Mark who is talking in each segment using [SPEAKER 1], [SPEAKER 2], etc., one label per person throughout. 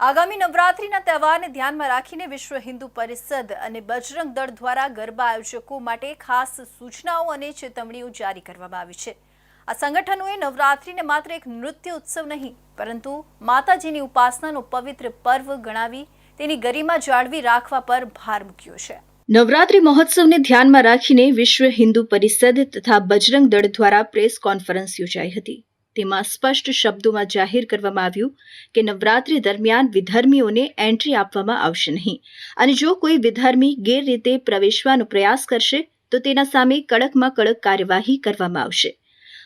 [SPEAKER 1] આગામી નવરાત્રિના તહેવારને ધ્યાનમાં રાખીને વિશ્વ હિન્દુ પરિષદ અને બજરંગ દળ દ્વારા ગરબા આયોજકો માટે ખાસ સૂચનાઓ અને ચેતવણીઓ જારી કરવામાં આવી છે. આ સંગઠનોએ નવરાત્રિને માત્ર એક નૃત્ય ઉત્સવ નહીં, પરંતુ માતાજીની ઉપાસનાનો પવિત્ર પર્વ ગણાવી તેની ગરિમા જાળવી રાખવા પર ભાર મૂક્યો છે. નવરાત્રી મહોત્સવને ધ્યાનમાં રાખીને વિશ્વ હિન્દુ પરિષદ તથા બજરંગ દળ દ્વારા પ્રેસ કોન્ફરન્સ યોજાઈ હતી. તેમાં સ્પષ્ટ શબ્દોમાં જાહેર કરવામાં આવ્યું કે નવરાત્રિ દરમિયાન વિધર્મીઓને એન્ટ્રી આપવામાં આવશે નહીં. અને જો કોઈ વિધર્મી ગેરરીતે પ્રવેશવાનો પ્રયાસ કરશે, તો તેના સામે કડકમાં કડક કાર્યવાહી કરવામાં આવશે.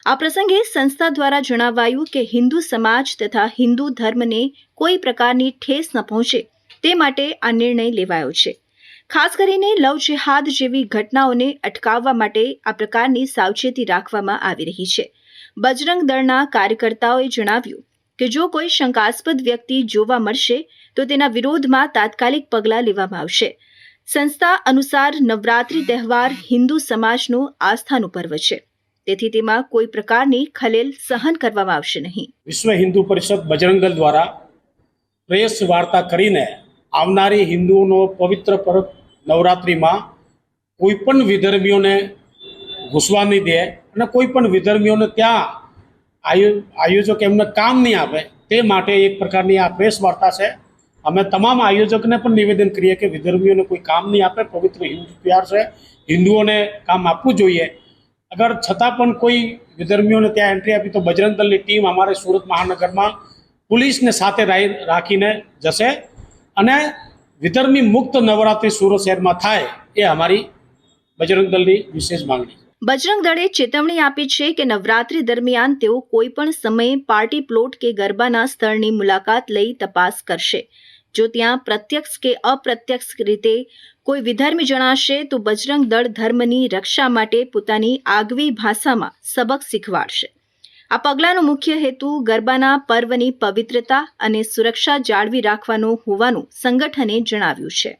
[SPEAKER 1] આ પ્રસંગે સંસ્થા દ્વારા જણાવાયું કે હિન્દુ સમાજ તથા હિન્દુ ધર્મને કોઈ પ્રકારની ઠેસ ન પહોંચે તે માટે આ નિર્ણય લેવાયો છે. ખાસ કરીને લવ જેહાદ જેવી ઘટનાઓને અટકાવવા માટે આ પ્રકારની સાવચેતી રાખવામાં આવી રહી છે. બજરંગ દળના કાર્યકર્તાઓએ જણાવ્યું કે જો કોઈ શંકાસ્પદ વ્યક્તિ જોવા મળશે, તો તેના વિરોધમાં તાત્કાલિક પગલાં લેવામાં આવશે. સંસ્થા અનુસાર નવરાત્રિ તહેવાર હિન્દુ સમાજનું આસ્થાનું પર્વ છે. તેથી તેમાં કોઈ પ્રકારની ખલેલ સહન કરવામાં આવશે નહીં.
[SPEAKER 2] વિશ્વ હિન્દુ પરિષદ બજરંગ દળ દ્વારા પ્રેસ વાર્તા કરીને આવનારી હિન્દુઓનો પવિત્ર પર્વ નવરાત્રિમાં કોઈ પણ વિધર્મીઓને ઘૂસવા નહીં દે અને કોઈ પણ વિધર્મીઓને ત્યાં આયો, આયોજક એમને કામ નહીં આપે, તે માટે એક પ્રકારની આ પ્રેસ વાર્તા છે. અમે તમામ આયોજકને પણ નિવેદન કરીએ કે વિધર્મીઓને કોઈ કામ નહીં આપે, પવિત્ર હિન્દુ તહેવાર છે, હિન્દુઓને કામ આપવું જોઈએ. અગર છતાં પણ કોઈ વિધર્મીઓને ત્યાં એન્ટ્રી આપી તો બજરંગ દળની ટીમ અમારે સુરત મહાનગરમાં પોલીસને સાથે રાખીને જશે અને વિધર્મી મુક્ત નવરાત્રિ સુરત શહેરમાં થાય એ અમારી બજરંગ દળની વિશેષ માંગણી
[SPEAKER 1] બજરંગ દળે ચેતવણી આપી છે કે નવરાત્રી દરમિયાન તેઓ કોઈપણ સમયે પાર્ટી પ્લોટ કે ગરબાના સ્થળની મુલાકાત લઈ તપાસ કરશે. જો ત્યાં પ્રત્યક્ષ કે અપ્રત્યક્ષ રીતે કોઈ વિધર્મી જણાશે, તો બજરંગ દળ ધર્મની રક્ષા માટે પોતાની આગવી ભાષામાં સબક શીખવાડશે. આ પગલાંનો મુખ્ય હેતુ ગરબાના પર્વની પવિત્રતા અને સુરક્ષા જાળવી રાખવાનો હોવાનું સંગઠને જણાવ્યું છે.